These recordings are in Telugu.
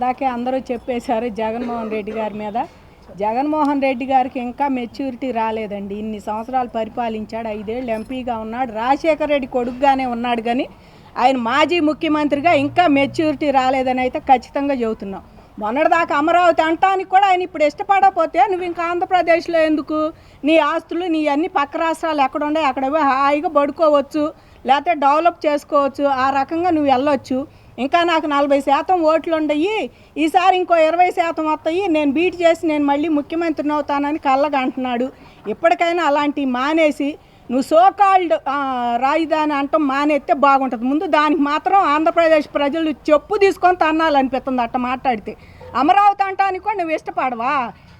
ఇందాకే అందరూ చెప్పేశారు జగన్మోహన్ రెడ్డి గారి మీద. జగన్మోహన్ రెడ్డి గారికి ఇంకా మెచ్యూరిటీ రాలేదండి. ఇన్ని సంవత్సరాలు పరిపాలించాడు ఐదేళ్ళు ఎంపీగా ఉన్నాడు రాజశేఖర రెడ్డి కొడుకుగానే ఉన్నాడు కానీ ఆయన మాజీ ముఖ్యమంత్రిగా ఇంకా మెచ్యూరిటీ రాలేదని అయితే ఖచ్చితంగా చెబుతున్నాం. మొన్నటిదాకా అమరావతి అంటానికి కూడా ఆయన ఇప్పుడు ఇష్టపడకపోతే నువ్వు ఇంకా ఆంధ్రప్రదేశ్లో ఎందుకు? నీ ఆస్తులు నీ అన్ని పక్క రాష్ట్రాలు ఎక్కడ ఉన్నాయి? అక్కడ హాయిగా పడుకోవచ్చు లేకపోతే డెవలప్ చేసుకోవచ్చు ఆ రకంగా నువ్వు వెళ్ళొచ్చు. ఇంకా నాకు నలభై శాతం ఓట్లు ఉండయి. ఈసారి ఇంకో ఇరవై శాతం వస్తాయి. నేను బీట్ చేసి నేను మళ్ళీ ముఖ్యమంత్రిని అవుతానని కళ్ళగంటున్నాడు ఇప్పటికైనా అలాంటివి మానేసి నువ్వు సోకాల్డ్ రాజధాని అంటాం మానేస్తే బాగుంటుంది. ముందు దానికి మాత్రం ఆంధ్రప్రదేశ్ ప్రజలు చెప్పు తీసుకొని తన్నాలనిపిస్తుంది అట్ట మాట్లాడితే. అమరావతి అంటానికి కూడా నువ్వు ఇష్టపడవా?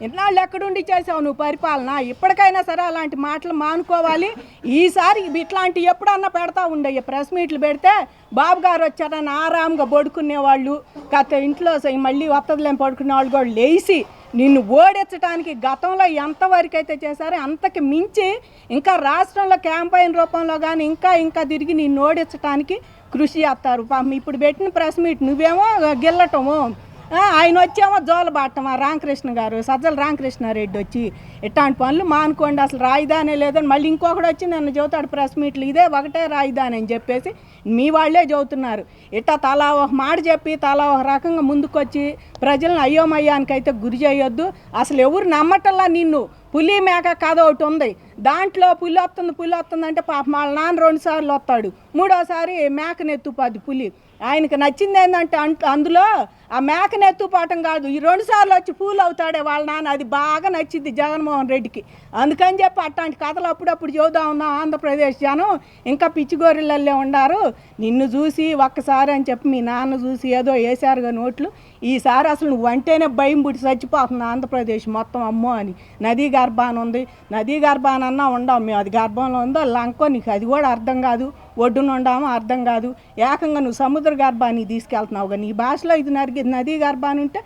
ఎన్నాళ్ళు ఎక్కడుండి చేసావు నువ్వు పరిపాలన? ఇప్పటికైనా సరే అలాంటి మాటలు మానుకోవాలి. ఈసారి ఇట్లాంటి ఎప్పుడన్నా పెడతా ఉండయ్య? ప్రెస్ మీట్లు పెడితే బాబు గారు వచ్చారని ఆరాంగా పడుకునే వాళ్ళు గత ఇంట్లో మళ్ళీ వత్తదిలేం పడుకునే వాళ్ళు కూడా లేచి నిన్ను ఓడించడానికి గతంలో ఎంతవరకు అయితే చేశారో అంతకి మించి ఇంకా రాష్ట్రంలో క్యాంపైన్ రూపంలో కానీ ఇంకా ఇంకా తిరిగి నిన్ను ఓడించడానికి కృషి చేస్తారు. ఇప్పుడు పెట్టిన ప్రెస్ మీట్ నువ్వేమో గిల్లటము. ఆయన వచ్చేమో జోలబాటమా రామకృష్ణ గారు సజ్జల రామకృష్ణారెడ్డి వచ్చి ఇట్లాంటి పనులు మానుకోండి అసలు రాయిదానే లేదని. మళ్ళీ ఇంకొకటి వచ్చి నన్ను చెబుతాడు ప్రెస్ మీట్లు ఇదే ఒకటే రాయిదాని అని చెప్పేసి మీ వాళ్ళే చెబుతున్నారు ఇట్టా తలా ఒక మాట చెప్పి తలా ఒక రకంగా ముందుకొచ్చి ప్రజలను అయోమయానికి గురి చేయొద్దు. అసలు ఎవరు నమ్మటల్లా నిన్ను? పులి మేక కథ ఒకటి ఉంది. దాంట్లో పులి వస్తుంది పులి వస్తుంది అంటే పాప వాళ్ళ నాన్న రెండు సార్లు వస్తాడు. మూడోసారి మేక ఎత్తుపాది పులి. ఆయనకి నచ్చింది ఏంటంటే అంట అందులో ఆ మేకను ఎత్తుపాటం కాదు. ఈ రెండు సార్లు వచ్చి పూలు అవుతాడే వాళ్ళ నాన్న. అది బాగా నచ్చింది జగన్మోహన్ రెడ్డికి. అందుకని చెప్పి అట్లాంటి కథలు అప్పుడప్పుడు చూద్దాం ఉన్నాం ఆంధ్రప్రదేశ్ జనం. ఇంకా పిచ్చిగోరిళ్ళల్లో ఉన్నారు నిన్ను చూసి ఒక్కసారి అని చెప్పి మీ నాన్న చూసి ఏదో వేశారుగా నోట్లు. ఈసారి అసలు నువ్వు అంటేనే భయం పుట్టి చచ్చిపోతుంది ఆంధ్రప్రదేశ్ మొత్తం. అమ్మో అని. నదీ గర్భాన ఉంది. నదీ గర్భానన్నా ఉండవు మేము అది గర్భంలో ఉందో లంకో నీకు అది కూడా అర్థం కాదు. ఒడ్డున ఉండామో అర్థం కాదు. ఏకంగా నువ్వు సముద్ర గర్భాన్ని తీసుకెళ్తున్నావు కానీ నీ భాషలో ఇది నరిగి నదీ గర్భాన్ని ఉంటే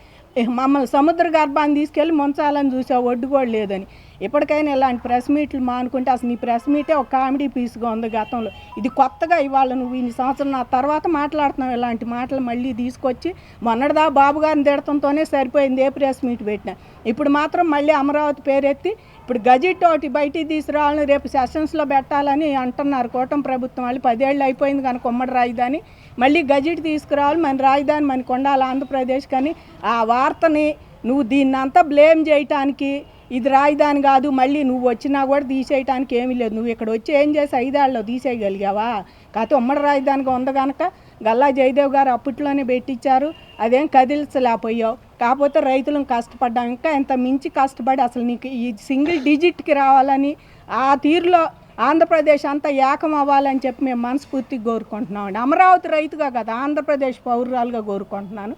మమ్మల్ని సముద్ర గర్భాన్ని తీసుకెళ్ళి ముంచాలని చూసావు ఒడ్డు కూడా లేదని. ఇప్పటికైనా ఇలాంటి ప్రెస్ మీట్లు మానుకుంటే అసలు నీ ప్రెస్ మీటే ఒక కామెడీ పీస్గా ఉంది గతంలో. ఇది కొత్తగా ఇవాళ నువ్వు ఇన్ని సంవత్సరం నా తర్వాత మాట్లాడుతున్నావు ఇలాంటి మాటలు మళ్ళీ తీసుకొచ్చి మొన్నటిదా బాబు గారిని తిడతంతోనే సరిపోయింది ఏ ప్రెస్ మీట్ పెట్టినా. ఇప్పుడు మాత్రం మళ్ళీ అమరావతి పేరెత్తి ఇప్పుడు గజెట్ ఒకటి బయటికి తీసుకురావాలని రేపు సెషన్స్లో పెట్టాలని అంటున్నారు. కూటమి ప్రభుత్వం వాళ్ళు పదేళ్ళు అయిపోయింది కనుక ఉమ్మడి రాజధాని. మళ్ళీ గజెట్ తీసుకురావాలి మన రాజధాని మనకు ఉండాలి ఆంధ్రప్రదేశ్ కానీ ఆ వార్తని నువ్వు దీన్ని అంతా బ్లేమ్ చేయటానికి ఇది రాజధాని కాదు మళ్ళీ నువ్వు వచ్చినా కూడా తీసేయటానికి ఏమీ లేదు. నువ్వు ఇక్కడ వచ్చి ఏం చేసి ఐదేళ్ళలో తీసేయగలిగావా? కాకపోతే ఉమ్మడి రాజధానిగా ఉంది కనుక గల్లా జయదేవ్ గారు అప్పట్లోనే పెట్టించారు. అదేం కదిలించలేకపోయావు. కాకపోతే రైతులను కష్టపడ్డాం ఇంకా ఎంత మించి కష్టపడి అసలు నీకు ఈ సింగిల్ డిజిట్కి రావాలని ఆ తీరులో ఆంధ్రప్రదేశ్ అంతా ఏకం అవ్వాలని చెప్పి మేము మనస్ఫూర్తిగా కోరుకుంటున్నామండి. అమరావతి రైతుగా కదా ఆంధ్రప్రదేశ్ పౌరురాలుగా కోరుకుంటున్నాను.